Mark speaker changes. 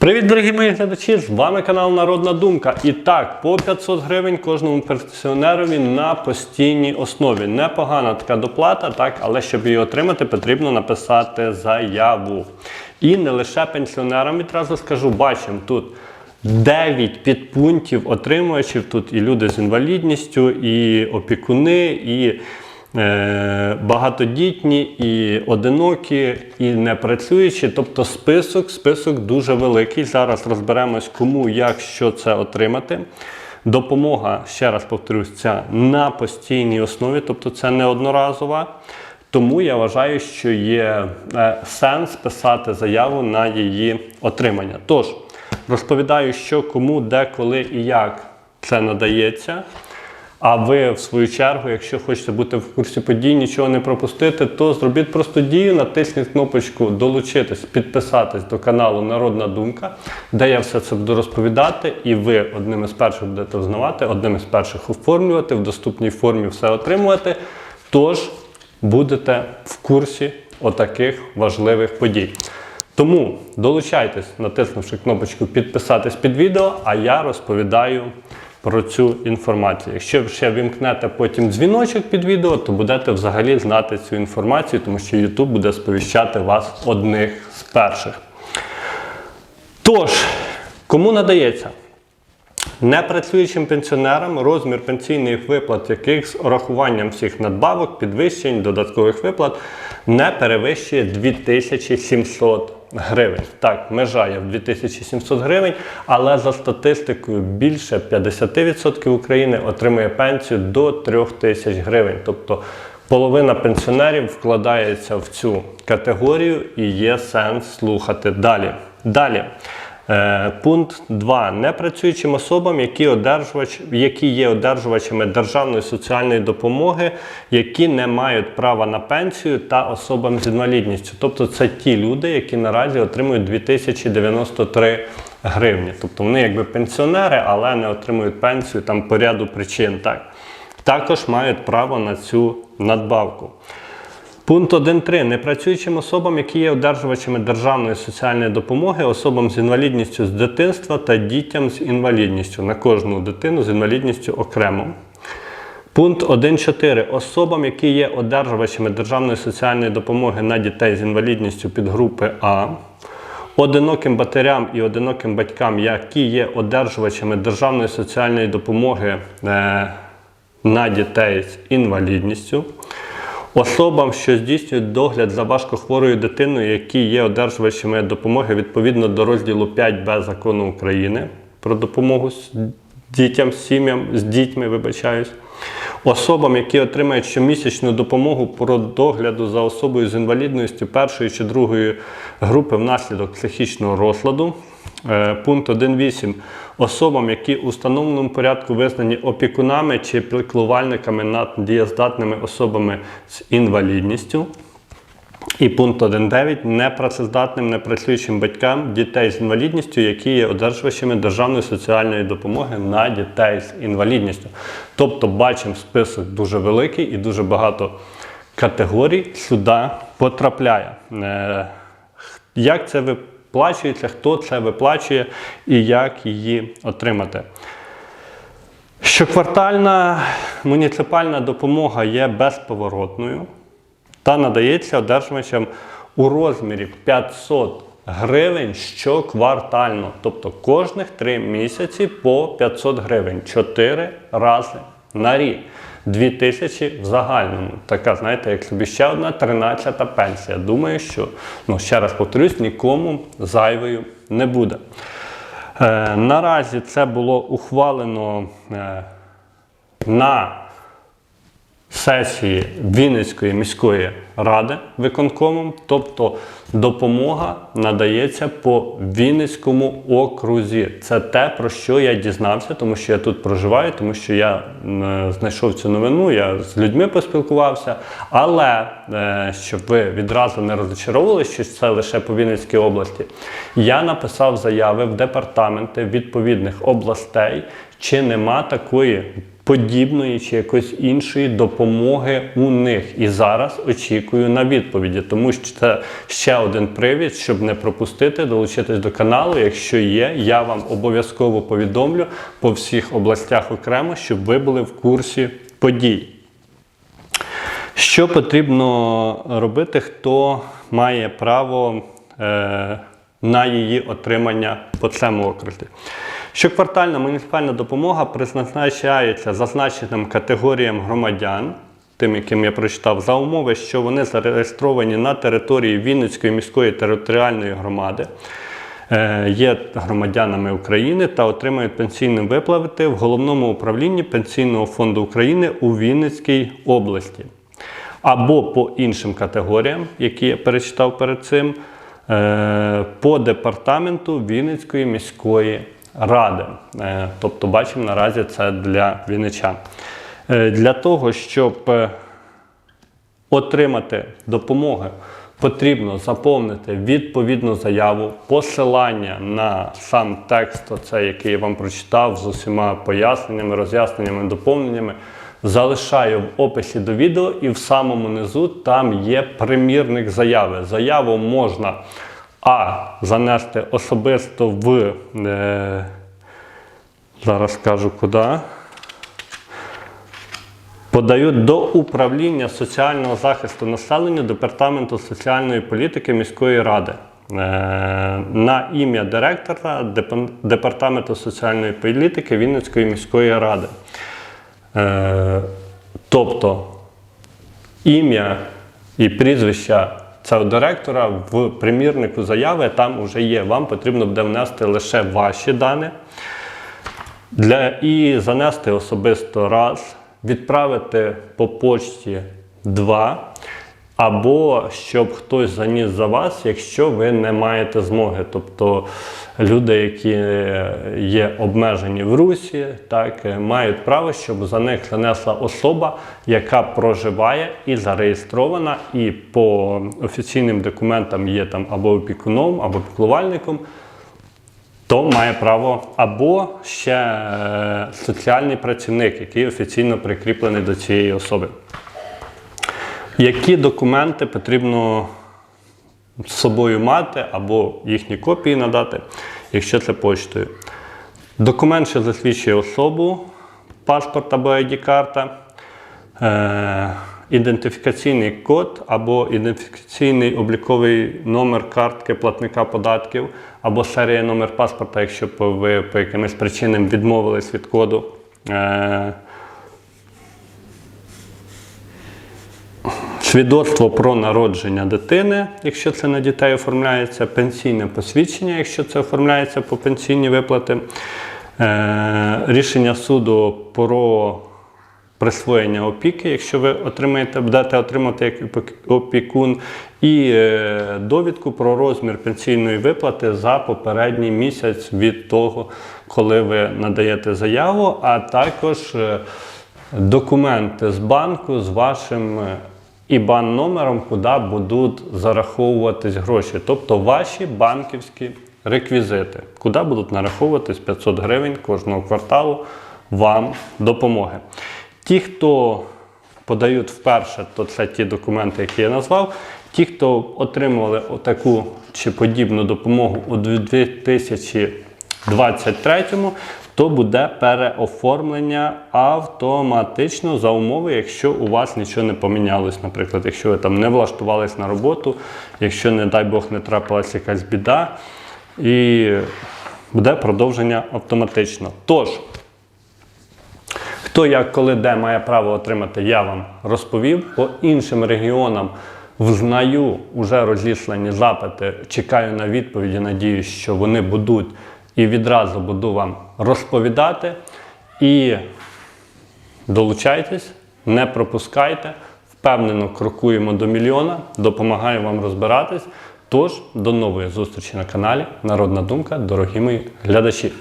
Speaker 1: Привіт, дорогі мої глядачі! З вами канал Народна Думка. І так, по 500 гривень кожному пенсіонерові на постійній основі. Непогана така доплата, так, але щоб її отримати, потрібно написати заяву. І не лише пенсіонерам відразу скажу, бачимо тут 9 підпунктів отримувачів. Тут і люди з інвалідністю, і опікуни, і багатодітні, і одинокі, і непрацюючі. Тобто список, список дуже великий. Зараз розберемось, кому, як, що це отримати. Допомога, ще раз повторюсь, ця на постійній основі, тобто це не одноразова. Тому я вважаю, що є е, сенс писати заяву на її отримання. Тож, розповідаю, що кому, де, коли і як це надається. А ви, в свою чергу, якщо хочете бути в курсі подій, нічого не пропустити, то зробіть просто дію, натисніть кнопочку Долучитись, підписатись до каналу Народна Думка, де я все це буду розповідати, і ви одним із перших будете взнавати, одним із перших оформлювати, в доступній формі все отримувати. Тож будете в курсі отаких важливих подій. Тому долучайтесь, натиснувши кнопочку підписатись під відео, а я розповідаю про цю інформацію. Якщо ще вімкнете потім дзвіночок під відео, то будете взагалі знати цю інформацію, тому що YouTube буде сповіщати вас одних з перших. Тож, кому надається? Непрацюючим пенсіонерам розмір пенсійних виплат, яких з урахуванням всіх надбавок, підвищень, додаткових виплат не перевищує 2700 гривень. Так, межа є в 2700 гривень, але за статистикою більше 50% України отримує пенсію до 3000 гривень. Тобто половина пенсіонерів вкладається в цю категорію і є сенс слухати далі. Далі. Е, Пункт 2. Непрацюючим особам, які, одержувач, які є одержувачами державної соціальної допомоги, які не мають права на пенсію та особам з інвалідністю. Тобто це ті люди, які наразі отримують 2093 гривні. Тобто вони якби пенсіонери, але не отримують пенсію там по ряду причин. Так. Також мають право на цю надбавку. Пункт 1.3. Непрацюючим особам, які є одержувачами державної соціальної допомоги, особам з інвалідністю з дитинства та дітям з інвалідністю на кожну дитину з інвалідністю окремо. Пункт 1.4. Особам, які є одержувачами державної соціальної допомоги на дітей з інвалідністю підгрупи А. Одиноким матерям і одиноким батькам, які є одержувачами державної соціальної допомоги е, на дітей з інвалідністю. Особам, що здійснюють догляд за важкохворою дитиною, які є одержувачами допомоги відповідно до розділу 5б закону України про допомогу дітям, сім'ям, з дітьми, вибачаюсь. Особам, які отримають щомісячну допомогу про догляду за особою з інвалідністю першої чи другої групи внаслідок психічного розладу. Е, Пункт 1.8. Особам, які у встановленому порядку визнані опікунами чи піклувальниками над дієздатними особами з інвалідністю. І пункт 1.9. Непрацездатним, непрацюючим батькам дітей з інвалідністю, які є одержувачами державної соціальної допомоги на дітей з інвалідністю. Тобто бачимо список дуже великий і дуже багато категорій сюди потрапляє. Е, Як це виплачується, хто це виплачує і як її отримати? Щоквартальна муніципальна допомога є безповоротною та надається одержувачам у розмірі 500 гривень щоквартально. Тобто кожних 3 місяці по 500 гривень 4 рази на рік. 2000 в загальному. Така, знаєте, як собі ще одна 13-та пенсія. Думаю, що, ну, ще раз повторюсь, нікому зайвою не буде. Е, наразі це було ухвалено е, на сесії Вінницької міської ради виконкомом, тобто допомога надається по Вінницькому окрузі. Це те, про що я дізнався, тому що я тут проживаю, тому що я знайшов цю новину, я з людьми поспілкувався. Але е, щоб ви відразу не розчаровувалися, що це лише по Вінницькій області, я написав заяви в департаменти відповідних областей, чи нема такої подібної чи якоїсь іншої допомоги у них. І зараз очікую на відповіді, тому що це ще один привід, щоб не пропустити, долучитись до каналу. Якщо є, я вам обов'язково повідомлю по всіх областях окремо, щоб ви були в курсі подій. Що потрібно робити, хто має право е, на її отримання по цьому окрузі? Щоквартальна муніципальна допомога призначається зазначеним категоріям громадян, тим, яким я прочитав, за умови, що вони зареєстровані на території Вінницької міської територіальної громади. е, Є громадянами України та отримують пенсійні виплати в головному управлінні Пенсійного фонду України у Вінницькій області або по іншим категоріям, які я перечитав перед цим, е, по департаменту Вінницької міської ради. Е, Тобто, бачимо, наразі це для вінничан. Е, Для того, щоб е, отримати допомогу, потрібно заповнити відповідну заяву, посилання на сам текст, оцей, який я вам прочитав, з усіма поясненнями, роз'ясненнями, доповненнями. Залишаю в описі до відео, і в самому низу там є примірник заяви. Заяву можна а занести особисто в. Е, зараз скажу куди. Подають до управління соціального захисту населення Департаменту соціальної політики міської ради е, на ім'я директора Департаменту соціальної політики Вінницької міської ради. Е, Тобто ім'я і прізвище у директора в примірнику заяви там вже є. Вам потрібно буде внести лише ваші дані. Для, і занести особисто раз, відправити по почті два, або щоб хтось заніс за вас, якщо ви не маєте змоги. Тобто люди, які є обмежені в Русі, так, е, мають право, щоб за них занесла особа, яка проживає і зареєстрована, і по офіційним документам є там або опікуном, або піклувальником то має право або ще е, соціальний працівник, який офіційно прикріплений до цієї особи. Які документи потрібно з собою мати або їхні копії надати, якщо це почтою? Документ, що засвідчує особу, паспорт або ID-карта, е, ідентифікаційний код або ідентифікаційний обліковий номер картки платника податків, або серія номер паспорта, якщо ви по якимось причинам відмовились від коду. Е, Свідоцтво про народження дитини, якщо це на дітей оформляється, пенсійне посвідчення, якщо це оформляється по пенсійні виплати, е, рішення суду про присвоєння опіки, якщо ви отримаєте, будете отримати як опікун, і е, довідку про розмір пенсійної виплати за попередній місяць від того, коли ви надаєте заяву, а також е, документи з банку з вашим е, ібан номером, куди будуть зараховуватись гроші, тобто ваші банківські реквізити, куди будуть нараховуватись 500 гривень кожного кварталу вам допомоги. Ті, хто подають вперше, то це ті документи, які я назвав. Ті, хто отримували таку чи подібну допомогу у 2023, то буде переоформлення автоматично за умови, якщо у вас нічого не помінялось. Наприклад, якщо ви там не влаштувались на роботу, якщо, не дай Бог, не трапилась якась біда, і буде продовження автоматично. Тож, Хто як, коли, де має право отримати, я вам розповів. По іншим регіонам взнаю вже розіслані запити. Чекаю на відповіді. Надіюсь, що вони будуть і відразу буду вам розповідати. І долучайтесь, не пропускайте. Впевнено, крокуємо до мільйона. Допомагаю вам розбиратись. Тож, до нової зустрічі на каналі Народна Думка, дорогі мої глядачі.